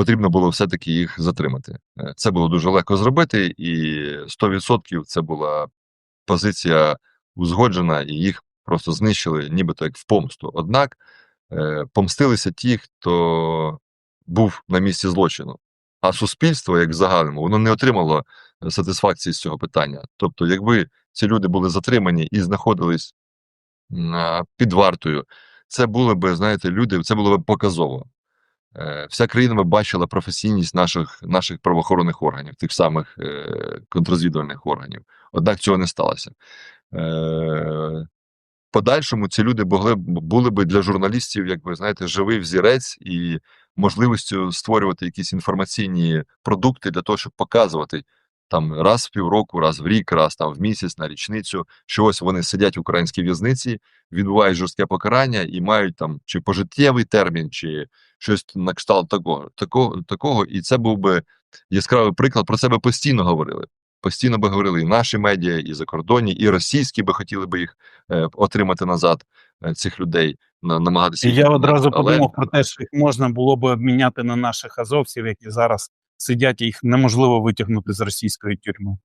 потрібно було все-таки їх затримати. Е, Це було дуже легко зробити, і 100% це була позиція узгоджена, і їх просто знищили, нібито як в помсту. Однак е, помстилися ті, хто був на місці злочину. А суспільство, як в загальному, воно не отримало сатисфакції з цього питання. Тобто, якби ці люди були затримані і знаходились під вартою, це було би, знаєте, люди, це було б показово. Е, Вся країна бачила професійність наших, наших правоохоронних органів, тих самих е, контррозвідувальних органів. Однак цього не сталося. Е, подальшому ці люди були, були би для журналістів, як ви знаєте, живий взірець і можливістю створювати якісь інформаційні продукти для того, щоб показувати там раз в півроку, раз в рік, раз там в місяць на річницю, що ось вони сидять в українській в'язниці, відбувають жорстке покарання і мають там чи пожиттєвий термін, чи щось на кшталт такого. Такого, такого. І це був би яскравий приклад. Про це би постійно говорили. Постійно би говорили і наші медіа, і закордонні, і російські би хотіли би їх е, отримати назад, е, цих людей, на, намагатися. І їх я одразу Але- подумав про те, що їх можна було б обміняти на наших азовців, які зараз сидять, їх неможливо витягнути з російської тюрми.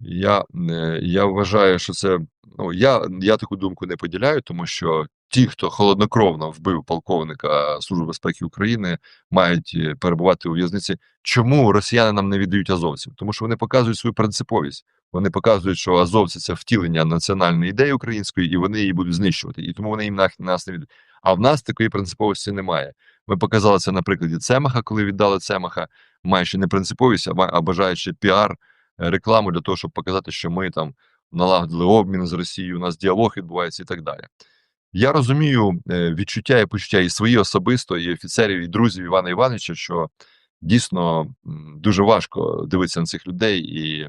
Я, е, я вважаю, що це. Ну, я, я таку думку не поділяю, тому що ті, хто холоднокровно вбив полковника Служби безпеки України, мають е, перебувати у в'язниці. Чому росіяни нам не віддають азовців? Тому що вони показують свою принциповість. Вони показують, що азовці це втілення національної ідеї української, і вони її будуть знищувати. І тому вони їм нас не віддають. А в нас такої принциповості немає. Ми показали це на прикладі Цемаха, коли віддали Цемаха, маючи не принциповість, а а бажаючи піар е, рекламу для того, щоб показати, що ми там налагодили обмін з Росією, у нас діалог відбувається і так далі. Я розумію е, відчуття і почуття і свої особисто, і офіцерів, і друзів Івана Івановича, що дійсно дуже важко дивитися на цих людей і